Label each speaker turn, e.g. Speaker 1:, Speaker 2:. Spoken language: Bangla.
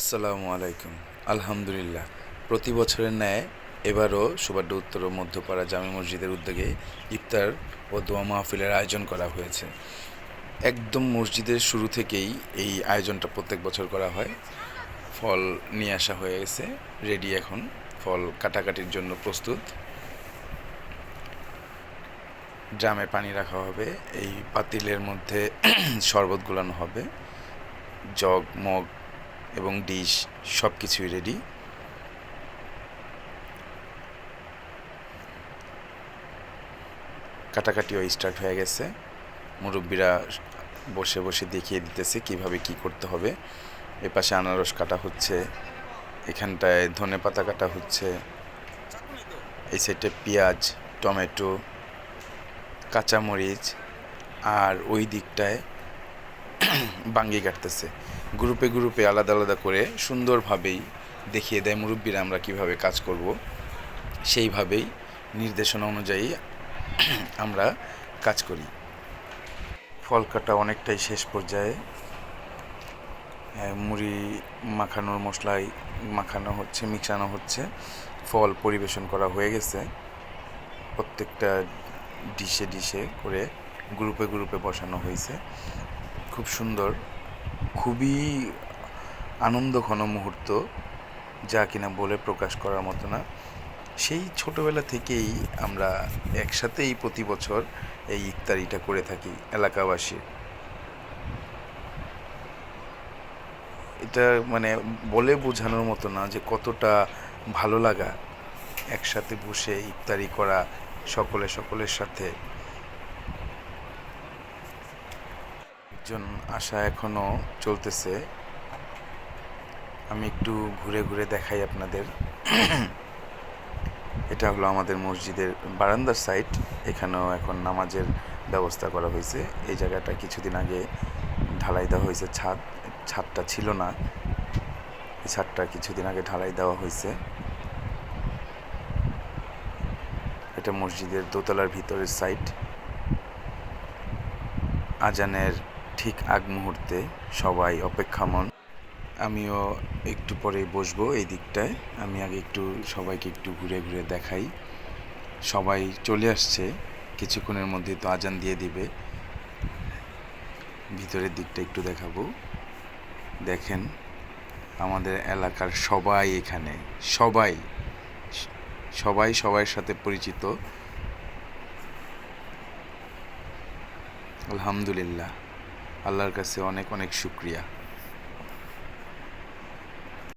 Speaker 1: আসসালামু আলাইকুম। আলহামদুলিল্লাহ। প্রতি বছরের ন্যায় এবারও সুবাড্ডা উত্তর ও মধ্যপাড়া জামে মসজিদের উদ্যোগে ইফতার ও দোয়া মাহফিলের আয়োজন করা হয়েছে। একদম মসজিদের শুরু থেকেই এই আয়োজনটা প্রত্যেক বছর করা হয়। ফল নিয়ে আসা হয়ে গেছে। রেডি এখন। ফল কাটাকাটির জন্য প্রস্তুত। ড্রামে পানি রাখা হবে। এই পাতিলের মধ্যে শরবত গুলানো হবে। জগ, মগ এবং ডিশ সব কিছুই রেডি কাটাকাটিও স্টার্ট হয়ে গেছে। মুরব্বীরা বসে বসে দেখিয়ে দিতেছে কীভাবে কি করতে হবে। এ পাশে আনারস কাটা হচ্ছে, এখানটায় ধনে পাতা কাটা হচ্ছে, এই সাইডে পেঁয়াজ, টমেটো, কাঁচামরিচ, আর ওই দিকটায় বাঙ্গি কাটতেছে। গ্রুপে গ্রুপে আলাদা আলাদা করে সুন্দরভাবেই দেখিয়ে দেয় মুরব্বীরা আমরা কীভাবে কাজ করব। সেইভাবেই নির্দেশনা অনুযায়ী আমরা কাজ করি। ফল কাটা অনেকটাই শেষ পর্যায়ে মুড়ি মাখানোর মশলায় মাখানো হচ্ছে, মিশানো হচ্ছে, ফল পরিবেশন করা হয়ে গেছে। প্রত্যেকটা ডিশে ডিশে করে গ্রুপে গ্রুপে বসানো হয়েছে। খুব সুন্দর, খুবই আনন্দ ঘন মুহূর্ত, যা কিনা বলে প্রকাশ করার মতো না। সেই ছোটবেলা থেকেই আমরা একসাথেই প্রতি বছর এই ইফতারিটা করে থাকি এলাকাবাসী এটা মানে বলে বোঝানোর মতো না যে কতটা ভালো লাগা একসাথে বসে ইফতারি করা সকলে সকলের সাথে। একজন আশা এখনও চলতেছে। আমি একটু ঘুরে ঘুরে দেখাই আপনাদের। এটা হলো আমাদের মসজিদের বারান্দার সাইড। এখানেও এখন নামাজের ব্যবস্থা করা হয়েছে। এই জায়গাটা কিছুদিন আগে ঢালাই দেওয়া হয়েছে, ছাদ, ছাদটা ছিল না। এই ছাদটা কিছুদিন আগে ঢালাই দেওয়া হয়েছে। এটা মসজিদের দোতলার ভিতরের সাইড। আজানের ঠিক আগ মুহূর্তে সবাই অপেক্ষামন আমিও একটু পরে বসবো এই দিকটায়। আমি আগে একটু সবাইকে একটু ঘুরে ঘুরে দেখাই। সবাই চলে আসছে। কিছুক্ষণের মধ্যে তো আজান দিয়ে দিবে। ভিতরের দিকটা একটু দেখাবো। দেখেন, আমাদের এলাকার সবাই এখানে। সবাই। সবাই সবার সাথে পরিচিত। আলহামদুলিল্লাহ। আল্লাহর কাছে অনেক অনেক শুক্রিয়া।